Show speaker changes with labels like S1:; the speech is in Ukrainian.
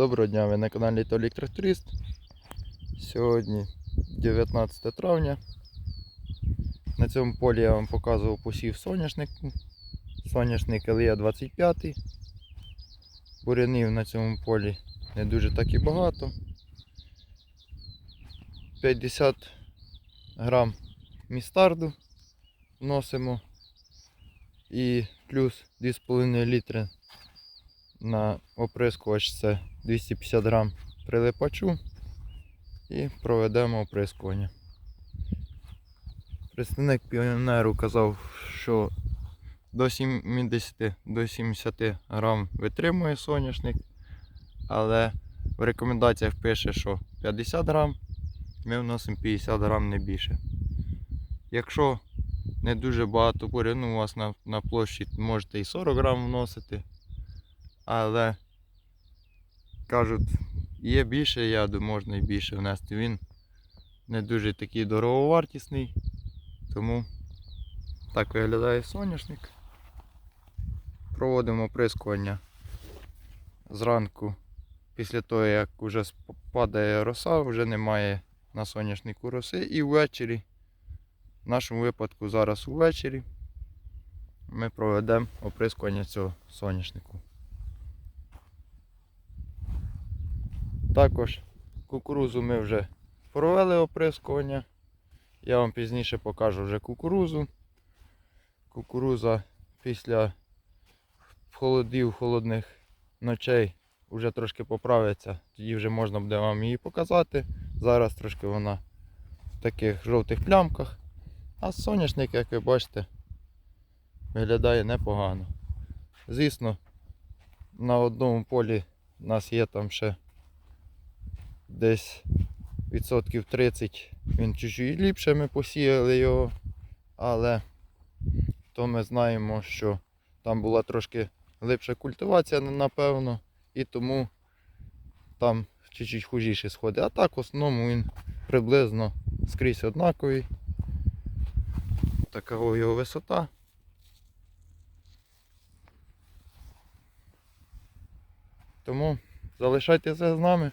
S1: Доброго дня, ви на каналі Толік Тракторист. Сьогодні 19 травня. На цьому полі я вам показував посів соняшнику. Соняшник Елія 25. Бурянів на цьому полі не дуже так і багато. 50 грам містарду вносимо і плюс 2,5 літри на оприскувач це 250 грам прилипачу і проведемо оприскування. Представник піонеру казав, що до 70 до 70 грам витримує соняшник, але в рекомендаціях пише, що 50 грам, ми вносимо 50 грам не більше. Якщо не дуже багато буряну у вас на, на площі, можете і 40 грам вносити. Але кажуть, є більше яду, можна і більше внести. Він не дуже такий дороговартісний, тому так виглядає соняшник. Проводимо оприскування зранку, після того, як вже падає роса, вже немає на соняшнику роси. І ввечері, в нашому випадку зараз увечері, ми проведемо оприскування цього соняшнику. Також кукурузу ми вже провели оприскування. Я вам пізніше покажу вже кукурузу. Кукуруза після холодів, холодних ночей вже трошки поправиться. Тоді вже можна буде вам її показати. Зараз трошки вона в таких жовтих плямках. А соняшник, як ви бачите, виглядає непогано. Звісно, на одному полі у нас є там ще десь відсотків 30 він чуть-чуть ліпше ми посіяли його, але то ми знаємо, що там була трошки глибша культивація, напевно, і тому там чуть-чуть хужіше сходи. А так в основному він приблизно скрізь однаковий. Така його висота. Тому залишайтеся з нами.